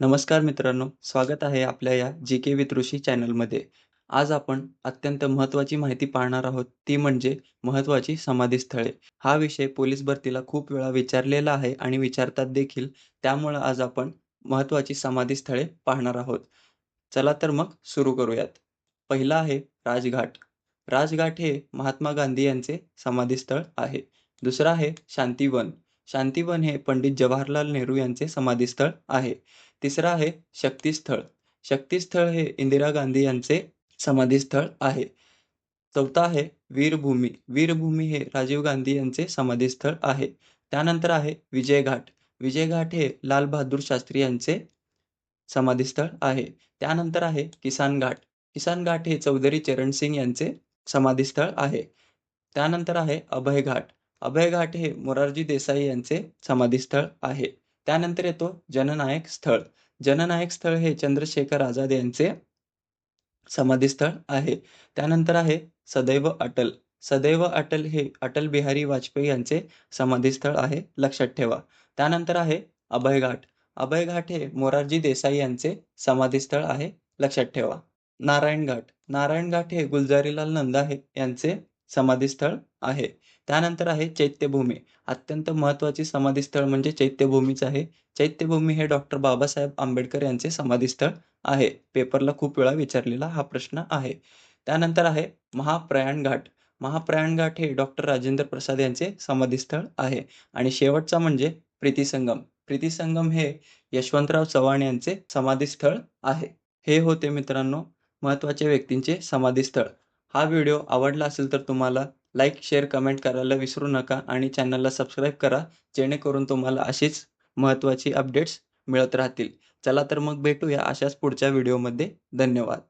नमस्कार मित्रांनो, स्वागत आहे आपल्या या जी के विथ ऋषी चॅनलमध्ये. आज आपण अत्यंत महत्त्वाची माहिती पाहणार आहोत, ती म्हणजे महत्त्वाची समाधीस्थळे. हा विषय पोलीस भरतीला खूप वेळा विचारलेला आहे आणि विचारतात देखील. त्यामुळं आज आपण महत्त्वाची समाधीस्थळे पाहणार आहोत. चला तर मग सुरू करूयात. पहिलं आहे राजघाट. राजघाट हे महात्मा गांधी यांचे समाधीस्थळ आहे. दुसरं आहे शांतीवन. शांतीवन हे पंडित जवाहरलाल नेहरू यांचे समाधीस्थळ आहे. तिसरं आहे शक्तीस्थळ. शक्तीस्थळ हे इंदिरा गांधी यांचे समाधीस्थळ आहे. चौथं आहे वीरभूमी. वीरभूमी हे राजीव गांधी यांचे समाधीस्थळ आहे. त्यानंतर आहे विजयघाट. विजयघाट हे लाल बहादूर शास्त्री यांचे समाधीस्थळ आहे. त्यानंतर आहे किसान घाट. किसान घाट हे चौधरी चरण सिंग यांचे समाधीस्थळ आहे. त्यानंतर आहे अभयघाट. अभयघाट हे मोरारजी देसाई यांचे समाधीस्थळ आहे. त्यानंतर येतो जननायक स्थळ. जननायक स्थळ हे चंद्रशेखर आझाद यांचे समाधीस्थळ आहे. त्यानंतर आहे सदैव अटल. सदैव अटल हे अटल बिहारी वाजपेयी यांचे समाधीस्थळ आहे, लक्षात ठेवा. त्यानंतर आहे अभयघाट. अभयघाट हे मोरारजी देसाई यांचे समाधीस्थळ आहे, लक्षात ठेवा. नारायणघाट. नारायणघाट हे गुलजारीलाल नंदा हे यांचे समाधीस्थळ आहे. त्यानंतर आहे चैत्यभूमी. अत्यंत महत्त्वाची समाधीस्थळ म्हणजे चैत्यभूमीच आहे. चैत्यभूमी हे डॉक्टर बाबासाहेब आंबेडकर यांचे समाधीस्थळ आहे. पेपरला खूप वेळा विचारलेला हा प्रश्न आहे. त्यानंतर आहे महाप्रयाण घाट. महाप्रयाण घाट हे डॉक्टर राजेंद्र प्रसाद यांचे समाधीस्थळ आहे. आणि शेवटचा म्हणजे प्रीतिसंगम. प्रीतिसंगम हे यशवंतराव चव्हाण यांचे समाधीस्थळ आहे. हे होते मित्रांनो महत्त्वाच्या व्यक्तींचे समाधीस्थळ. हा व्हिडिओ आवडला असेल तर तुम्हाला लाईक, शेअर, कमेंट करायला विसरू नका आणि चॅनलला सबस्क्राईब करा, जेणेकरून तुम्हाला अशीच महत्त्वाची अपडेट्स मिळत राहतील. चला तर मग भेटूया अशाच पुढच्या व्हिडिओमध्ये. धन्यवाद.